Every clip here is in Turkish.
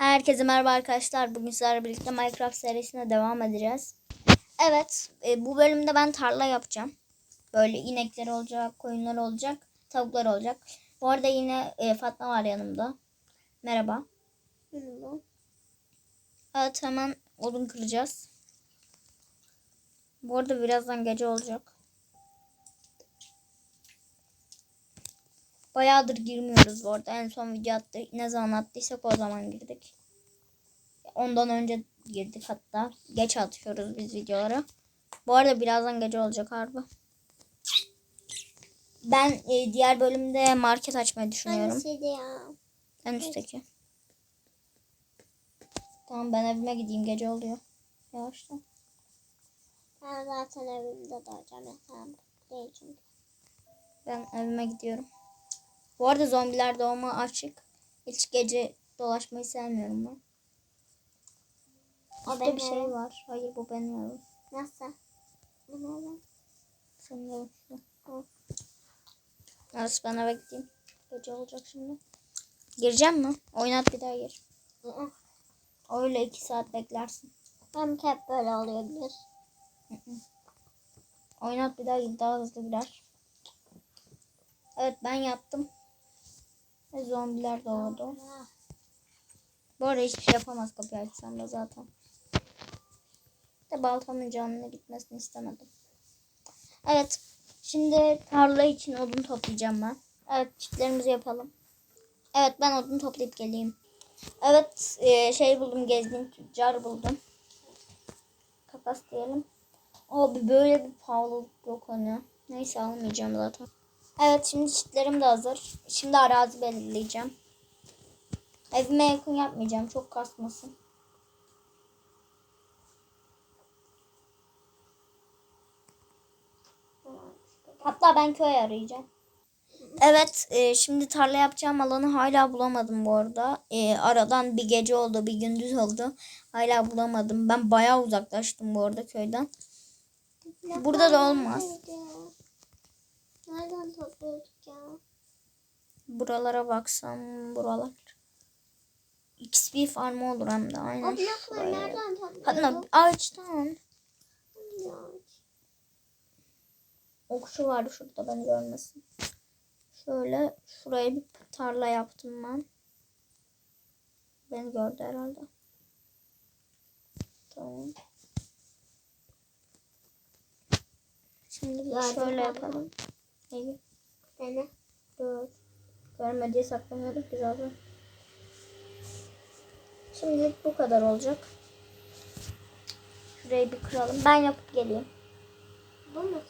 Herkese merhaba arkadaşlar. Bugün sizlerle birlikte Minecraft serisine devam edeceğiz. Evet, e, bu bölümde ben tarla yapacağım. Böyle inekler olacak, koyunlar olacak, tavuklar olacak. Bu arada yine e, Fatma var yanımda. Merhaba. Evet, hemen odun kıracağız. Bu arada birazdan gece olacak. Bayağıdır girmiyoruz bu arada. En son video attı, ne zaman attıysak o zaman girdik. Ondan önce girdik hatta. Geç atıyoruz biz videoları. Bu arada birazdan gece olacak harbi. Ben e, diğer bölümde market açmayı düşünüyorum. Hangisiydi ya? En üstteki. Tamam ben evime gideyim gece oluyor. Yavaştan. Ben zaten evimde doğacağım. Değil çünkü. Ben evime gidiyorum. Bu arada zombiler doğma açık. Hiç gece dolaşmayı sevmiyorum ben. O bir şey var. Hayır bu benim evim. Nasıl? Bu ne lan? Senin. Hı. Neyse ben eve gideyim. Gece olacak şimdi. Gireceğim mi? Oynat bir daha gir. Öyle iki saat beklersin. Hem hep böyle oluyor bir. Oynat bir daha. Daha hızlı girer. Evet ben yaptım. Ve zombiler doğdu. Bu arada hiçbir şey yapamaz kapıyı açsam da zaten. De baltamın canına gitmesini istemedim. Evet. Şimdi tarla için odun toplayacağım ben. Evet çitlerimizi yapalım. Evet ben odun toplayıp geleyim. Evet e, şey buldum gezdim tüccar buldum. Kapas diyelim. Abi böyle bir pahalılık yok hani. Neyse almayacağım zaten. Evet şimdi çitlerim de hazır. Şimdi arazi belirleyeceğim. Evime yakın yapmayacağım. Çok kasmasın. Hatta ben köy arayacağım. Evet, e, şimdi tarla yapacağım alanı hala bulamadım bu arada. E, aradan bir gece oldu, bir gündüz oldu. Hala bulamadım. Ben bayağı uzaklaştım bu arada köyden. Burada da olmaz. Nereden topluyorduk ya? Buralara baksam buralar. XP farmı olur hem de aynen. Şuraya. nereden topluyorduk? Hatta ağaçtan. Okçu vardı şurada beni görmesin. Şöyle şuraya bir tarla yaptım ben. Beni gördü herhalde. Tamam. Şimdi şöyle ben. yapalım. İyi. Beni. Dur. Görmediği saklamıyorduk ki zaten. Şimdilik bu kadar olacak. Şurayı bir kıralım. Ben yapıp geleyim. Bu mu?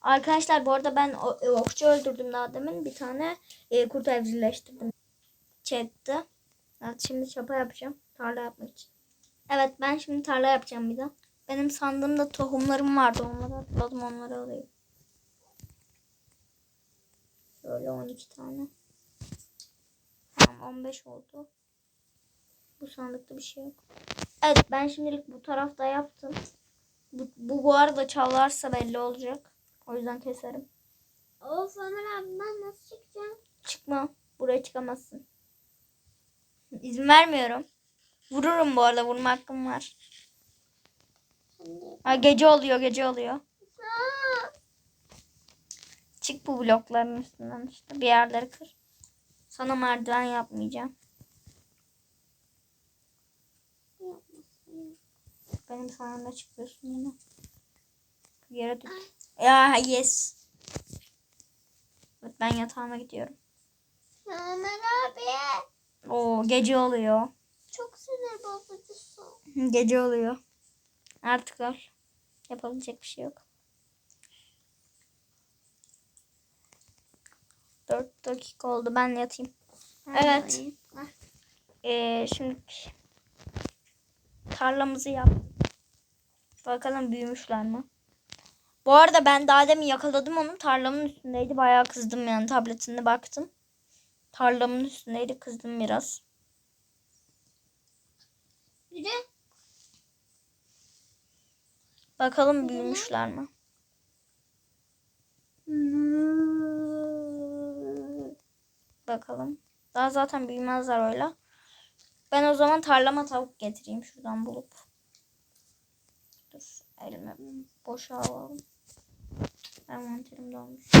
Arkadaşlar bu arada ben e, okçu öldürdüm daha demin. Bir tane e, kurt evcilleştirdim. Chatte. Evet şimdi çapa yapacağım. Tarla yapmak için. Evet ben şimdi tarla yapacağım bir de. Benim sandığımda tohumlarım vardı. Onları atladım onları alayım. Şöyle 12 tane. Tamam 15 oldu. Bu sandıkta bir şey yok. Evet ben şimdilik bu tarafta yaptım. Bu, bu, bu arada çalarsa belli olacak. O yüzden keserim. Of Ömer abi ben nasıl çıkacağım? Çıkma. Buraya çıkamazsın. İzin vermiyorum. Vururum bu arada. Vurma hakkım var. Ha, gece oluyor. Gece oluyor. Aa! Çık bu blokların üstünden işte. Bir yerleri kır. Sana merdiven yapmayacağım. Benim sayemde çıkıyorsun yine. Yere düş. Ya yes. Evet, ben yatağıma gidiyorum. Ömer abi. Oo gece oluyor. Çok sinir bozucusun. Gece oluyor. Artık öl. Yapabilecek bir şey yok. 4 dakika oldu. Ben yatayım. Evet. Ee, şimdi tarlamızı yap. Bakalım büyümüşler mi? Bu arada ben daha demin yakaladım onu. Tarlamın üstündeydi. Bayağı kızdım yani. Tabletinde baktım. Tarlamın üstündeydi. Kızdım biraz. Bir de Bakalım büyümüşler mi? Bakalım. Daha zaten büyümezler öyle. Ben o zaman tarlama tavuk getireyim şuradan bulup. Dur elime boşa alalım. Envanterim dolmuş.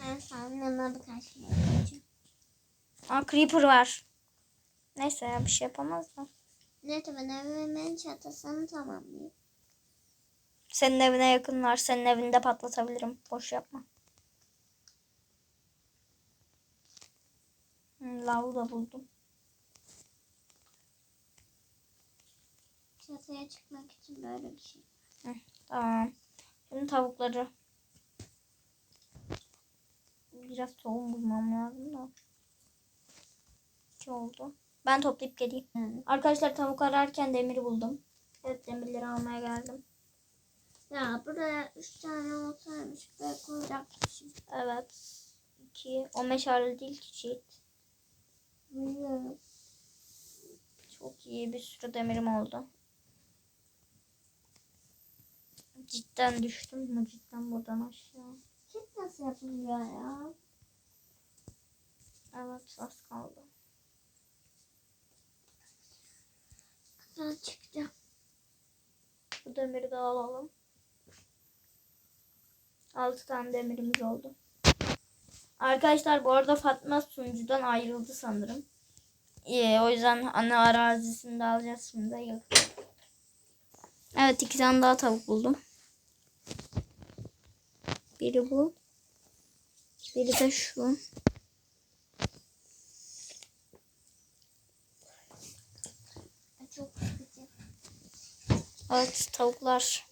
Ben sanırım birkaç şey yapacağım. Aa creeper var. Neyse ya bir şey yapamazlar. Neyse ben evimin çatısını tamamlayayım. Senin evine yakınlar. Senin evinde patlatabilirim. Boş yapma. Lavu da buldum. Çatıya çıkmak için böyle bir şey. Tamam. Şimdi tavukları. Biraz tohum bulmam lazım da. İki oldu. Ben toplayıp geleyim. Yani. Arkadaşlar tavuk ararken demiri buldum. Evet demirleri almaya geldim. Ya buraya üç tane olsaymış böyle koyacakmışım. Evet. İki. O meşale değil ki çiğit. Çok iyi bir sürü demirim oldu. Cidden düştüm mü cidden buradan aşağı. Çift nasıl yapılıyor ya? Evet az kaldı. Kısa çıktı. Bu demiri de alalım. 6 tane demirimiz oldu. Arkadaşlar bu arada Fatma sunucudan ayrıldı sanırım. İyi, o yüzden ana arazisini de alacağız şimdi. Evet iki tane daha tavuk buldum. Biri bu. Biri de şu. Evet tavuklar.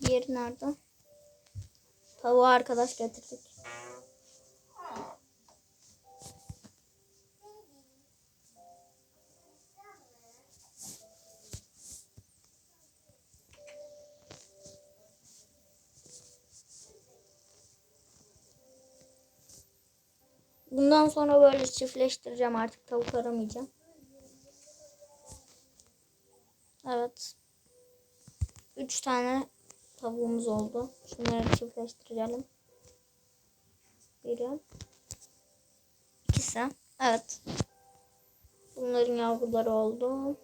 Diğeri nerede? Tavuğu arkadaş getirdik. Bundan sonra böyle çiftleştireceğim artık tavuk aramayacağım. Evet. Üç tane tavuğumuz oldu. Şunları çiftleştirelim. Biri. İkisi. Evet. Bunların yavruları oldu.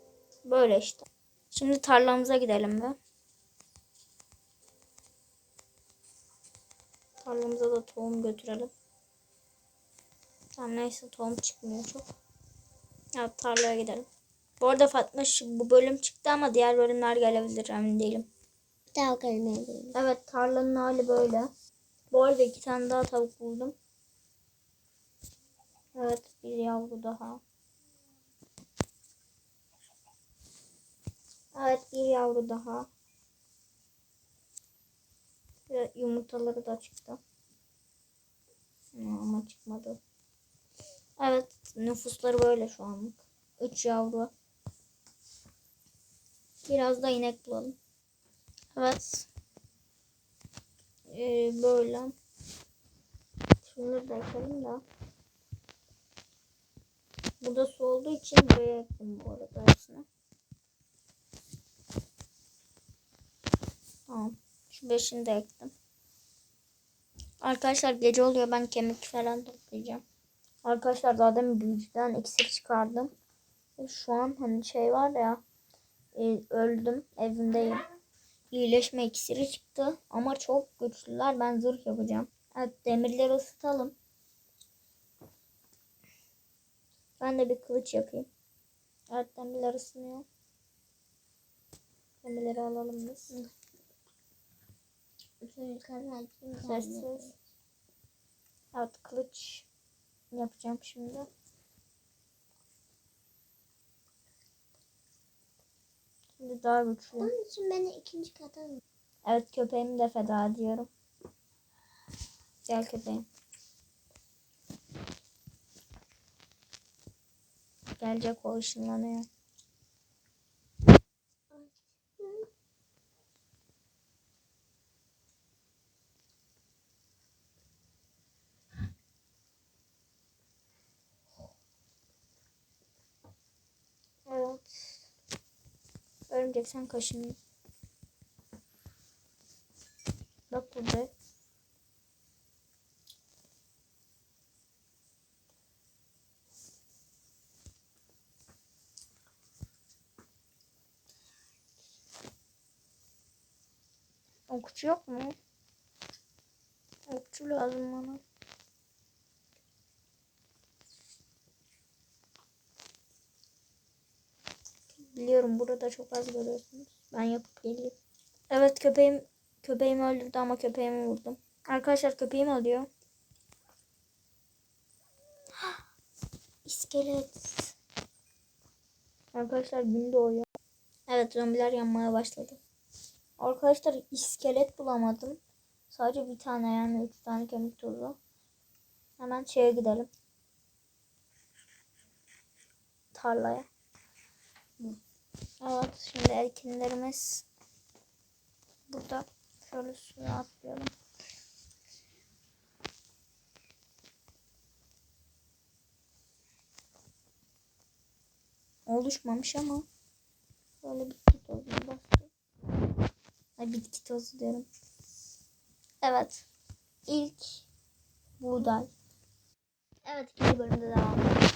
Böyle işte. Şimdi tarlamıza gidelim be. Tarlamıza da tohum götürelim. Tamam neyse tohum çıkmıyor çok. Evet tarlaya gidelim. Bu arada Fatma şu- bu bölüm çıktı ama diğer bölümler gelebilir emin değilim. Bir daha gelmeyelim. Evet tarlanın hali böyle. Bu arada iki tane daha tavuk buldum. Evet bir yavru daha. Evet bir yavru daha. Ve yumurtaları da çıktı. Ama çıkmadı. Evet nüfusları böyle şu anlık. Üç yavru. Biraz da inek bulalım. Evet. Ee, böyle. Şunları da yapalım da. Burada su olduğu için buraya ektim bu arada hepsini. Tamam. Şu beşini de ektim. Arkadaşlar gece oluyor. Ben kemik falan toplayacağım. Arkadaşlar zaten büyücüden iksir çıkardım. Ve Şu an hani şey var ya. e, öldüm. Evimdeyim. İyileşme iksiri çıktı. Ama çok güçlüler. Ben zırh yapacağım. Evet demirleri ısıtalım. Ben de bir kılıç yapayım. Evet demirler ısınıyor. Demirleri alalım biz. Sessiz. Evet kılıç yapacağım şimdi. Şimdi daha güçlü. Onun için beni ikinci kata? Evet köpeğimi de feda ediyorum. Gel köpeğim. Gelecek o ışınlanıyor. 80 kaşın. Bak burada. Okçu yok mu? Okçu lazım bana. Biliyorum burada çok az görüyorsunuz. Ben yapıp geleyim. Evet köpeğim köpeğimi öldürdü ama köpeğimi vurdum. Arkadaşlar köpeğim ölüyor. İskelet. Arkadaşlar gün doğuyor. Evet zombiler yanmaya başladı. Arkadaşlar iskelet bulamadım. Sadece bir tane yani üç tane kemik tozu. Hemen şeye gidelim. Tarlaya. Evet şimdi ekinlerimiz burada. Şöyle suya atlayalım. Oluşmamış ama böyle bitki tozuna bastım. Ay bitki tozu diyorum. Evet. İlk buğday. Evet ikinci bölümde devam edelim.